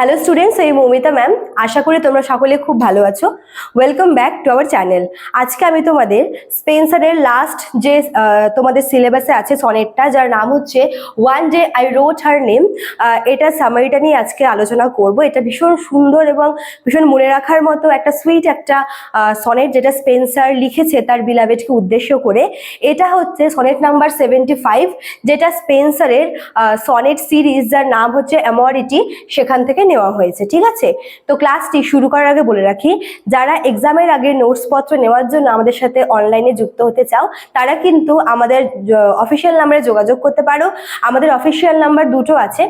Hello students এই Moumita ma'am আশা করি তোমরা সকলে খুব ভালো আছো। Welcome back to our channel আজকে আমি তোমাদের স্পেন্সারের লাস্ট যে তোমাদের সিলেবাসে আছে সনেটটা, যার নাম হচ্ছে one day I wrote her name এটা সামারিটা নিয়ে আজকে আলোচনা করব। এটা ভীষণ সুন্দর এবং ভীষণ মনে রাখার মতো একটা সুইট একটা সনেট যেটা স্পেন্সার লিখেছে তার বিলাভেটকে উদ্দেশ্য করে। এটা হচ্ছে সনেট নাম্বার সেভেন্টি ফাইভ যেটা স্পেন্সারের সনেট সিরিজ যার নাম হচ্ছে অ্যামরিটি সেখান থেকে নেওয়া হয়েছে, ঠিক আছে? তো ক্লাসটি শুরু করার আগে বলে রাখি, যারা এক্সামের আগে নোটস পত্র নেওয়ার জন্য আমাদের সাথে অনলাইনে যুক্ত হতে চাও, তারা কিন্তু আমাদের অফিসিয়াল নাম্বারে যোগাযোগ করতে পারো। আমাদের অফিসিয়াল নাম্বার দুটো আছে,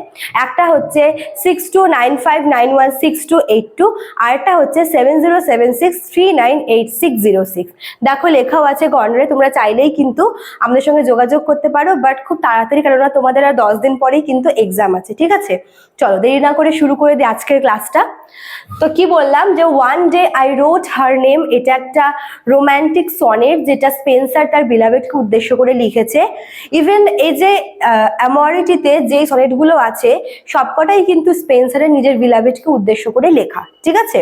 একটা হচ্ছে six two nine five nine one six two eight two আর একটা হচ্ছে seven zero seven six three nine eight six zero six দেখো, লেখাও আছে কর্নারে, তোমরা চাইলেই কিন্তু আমাদের সঙ্গে যোগাযোগ করতে পারো বাট খুব তাড়াতাড়ি, কেননা তোমাদের আর দশ দিন পরেই কিন্তু এক্সাম আছে, ঠিক আছে? চলো, দেরি না করে শুরু করে দিই আজকের ক্লাসটা তো কি বললাম যে one day I wrote her name এটা একটা রোম্যান্টিক সনেট যেটা স্পেন্সার তার বিলাভেটকে উদ্দেশ্য করে লিখেছে। ইভেন এই যে অ্যামরিটিতে যে সনেটগুলো আছে, সবকটাই কিন্তু স্পেন্সারের নিজের বিলাভেটকে উদ্দেশ্য করে লেখা, ঠিক আছে?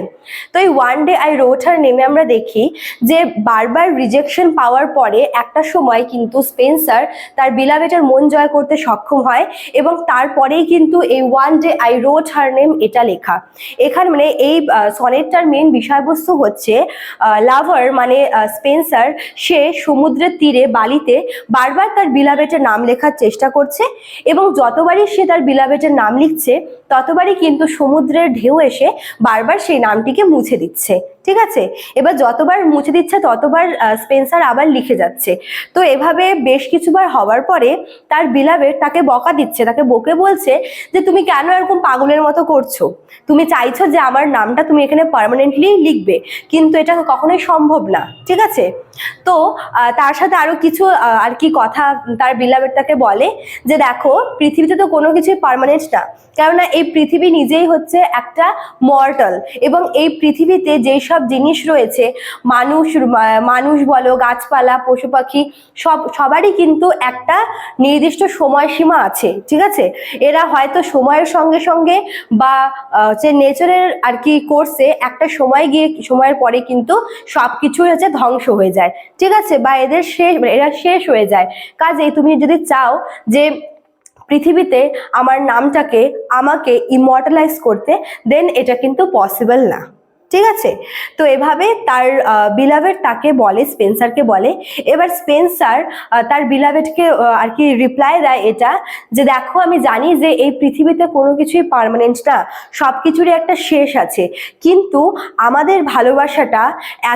তো এই one day I wrote her নেমে আমরা দেখি যে বারবার রিজেকশন পাওয়ার পরে একটা সময় কিন্তু স্পেন্সার তার বিলাভেটের মন জয় করতে সক্ষম হয় এবং তারপরেই কিন্তু এই one day I wrote her name এটা লেখা। এখানে মানে এই সনেটটার মেন বিষয়বস্তু হচ্ছে লাভার মানে স্পেন্সার সে সমুদ্রের তীরে, বালিতে বারবার তার বিলাভেটের নাম লেখার চেষ্টা করছে এবং যতবারই সে তার বিলাবেটের নাম লিখছে, ততবারই কিন্তু সমুদ্রের ঢেউ এসে বারবার সেই নামটিকে মুছে দিচ্ছে। ঠিক আছে? এবার যতবার মুছে দিচ্ছে, ততবার স্পেন্সার আবার লিখে যাচ্ছে। তো এভাবে বেশ কিছুবার হওয়ার পরে তার বিলাবেট তাকে বকা দিচ্ছে, তাকে বকে বলছে যে, তুমি কেন এরকম পাগলের মতো করছ। তুমি চাইছো যে আমার নামটা তুমি এখানে পারমানেন্টলি লিখবে, কিন্তু এটা কখনোই সম্ভব না, ঠিক আছে? তো তার সাথে আরও কিছু আর কি কথা তার বিলাভেট তাকে বলে যে দেখো, পৃথিবীতে তো কোনো কিছুই পার্মানেন্ট না। কেননা এই পৃথিবী নিজেই হচ্ছে একটা মর্টাল এবং এই পৃথিবীতে যেই সব জিনিস রয়েছে, মানুষ মানুষ বলো, গাছপালা, পশু পাখি, সব, সবারই কিন্তু একটা নির্দিষ্ট সময়সীমা আছে, ঠিক আছে? এরা হয়তো সময়ের সঙ্গে সঙ্গে বা যে নেচারের আর কি কোর্সে একটা সময় গিয়ে, সময়ের পরে কিন্তু সব কিছুই হচ্ছে ধ্বংস হয়ে যায়। ঠিক আছে, বা এদের শেষ মানে এরা শেষ হয়ে যায়। কাজেই তুমি যদি চাও যে পৃথিবীতে আমার নামটাকে আমাকে ইমর্টালাইজ করতে দেন এটা কিন্তু পসিবল না। ঠিক আছে? তো এভাবে তার বিলাভেট তাকে বলে স্পেন্সারকে বলে। এবার স্পেন্সার তার বিলাভেটকে আর কি রিপ্লাই দেয় এটা যে, দেখো, আমি জানি যে এই পৃথিবীতে কোনো কিছুই পার্মানেন্ট না সব কিছুরই একটা শেষ আছে। কিন্তু আমাদের ভালোবাসাটা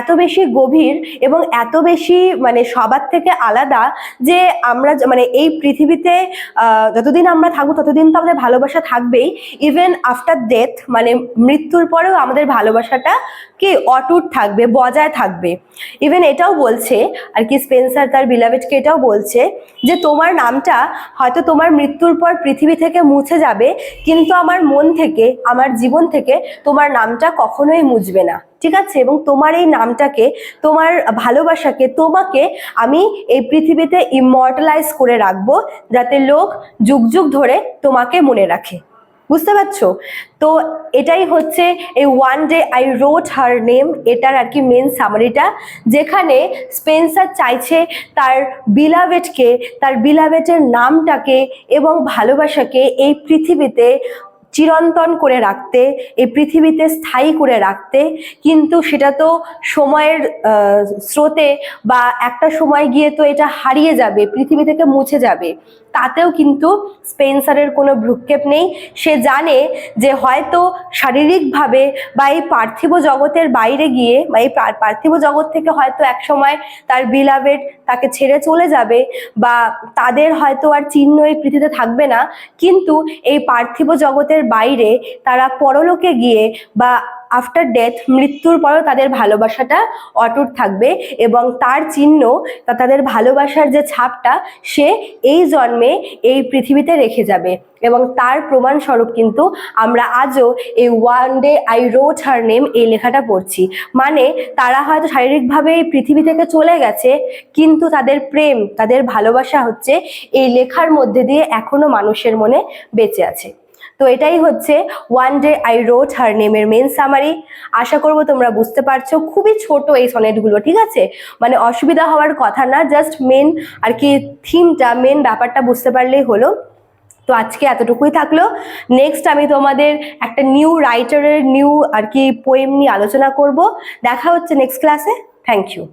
এত বেশি গভীর এবং এত বেশি মানে সবার থেকে আলাদা যে আমরা মানে এই পৃথিবীতে যতদিন আমরা থাকব, ততদিন তো আমাদের ভালোবাসা থাকবেই। ইভেন আফটার ডেথ মানে মৃত্যুর পরেও আমাদের ভালোবাসাটা কি অটুট থাকবে, বজায় থাকবে। ইভেন এটাও বলছে, আর কি স্পেন্সার তার বিলাভেটকে এটাও বলছে, যে তোমার নামটা হয়তো তোমার মৃত্যুর পর পৃথিবী থেকে মুছে যাবে, কিন্তু আমার মন থেকে, আমার জীবন থেকে তোমার নামটা কখনোই মুছবে না। ঠিক আছে? এবং তোমার এই নামটাকে, তোমার ভালোবাসাকে, তোমাকে আমি এই পৃথিবীতে ইমর্টালাইজ করে রাখব, যাতে লোক যুগ যুগ ধরে তোমাকে মনে রাখে। বুঝতে পারছ? তো এটাই হচ্ছে এই one day I wrote her name এটার আর কি মেন সামারিটা যেখানে স্পেন্সার চাইছে তার বিলাভেটকে তার বিলাভেটের নামটাকে এবং ভালোবাসাকে এই পৃথিবীতে চিরন্তন করে রাখতে, এই পৃথিবীতে স্থায়ী করে রাখতে, কিন্তু সেটা তো সময়ের স্রোতে বা একটা সময় গিয়ে তো এটা হারিয়ে যাবে, পৃথিবী থেকে মুছে যাবে। তাতেও কিন্তু স্পেন্সারের কোনো ভ্রুক্ষেপ নেই। সে জানে যে হয়তো শারীরিকভাবে বা এই পার্থিব জগতের বাইরে গিয়ে বা এই পার্থিব জগৎ থেকে হয়তো এক সময় তার বিলাভেট তাকে ছেড়ে চলে যাবে বা তাদের হয়তো আর চিহ্ন এই পৃথিবীতে থাকবে না। কিন্তু এই পার্থিব জগতের বাইরে তারা পরলোকে গিয়ে বা আফটার ডেথ মৃত্যুর পরেও তাদের ভালোবাসাটা অটুট থাকবে এবং তার চিহ্ন তা তাদের ভালোবাসার যে ছাপটা সে এই জন্মে এই পৃথিবীতে রেখে যাবে। এবং তার প্রমাণস্বরূপ কিন্তু আমরা আজও এই one day I wrote her name এই লেখাটা পড়ছি। মানে তারা হয়তো শারীরিকভাবে এই পৃথিবী থেকে চলে গেছে, কিন্তু তাদের প্রেম, তাদের ভালোবাসা হচ্ছে এই লেখার মধ্যে দিয়ে এখনও মানুষের মনে বেঁচে আছে। তো এটাই হচ্ছে one day I wrote her নেমের main summary আশা করব তোমরা বুঝতে পারছ, খুবই ছোট এই সনেটগুলো, ঠিক আছে? মানে অসুবিধা হওয়ার কথা না জাস্ট মেন আর কি থিমটা মেন ব্যাপারটা বুঝতে পারলেই হলো। তো আজকে এতটুকুই থাকল। নেক্সট আমি তোমাদের একটা নিউ রাইটারের নিউ আর কি পোয়েম নিয়ে আলোচনা করব। দেখা হচ্ছে নেক্সট ক্লাসে থ্যাংক ইউ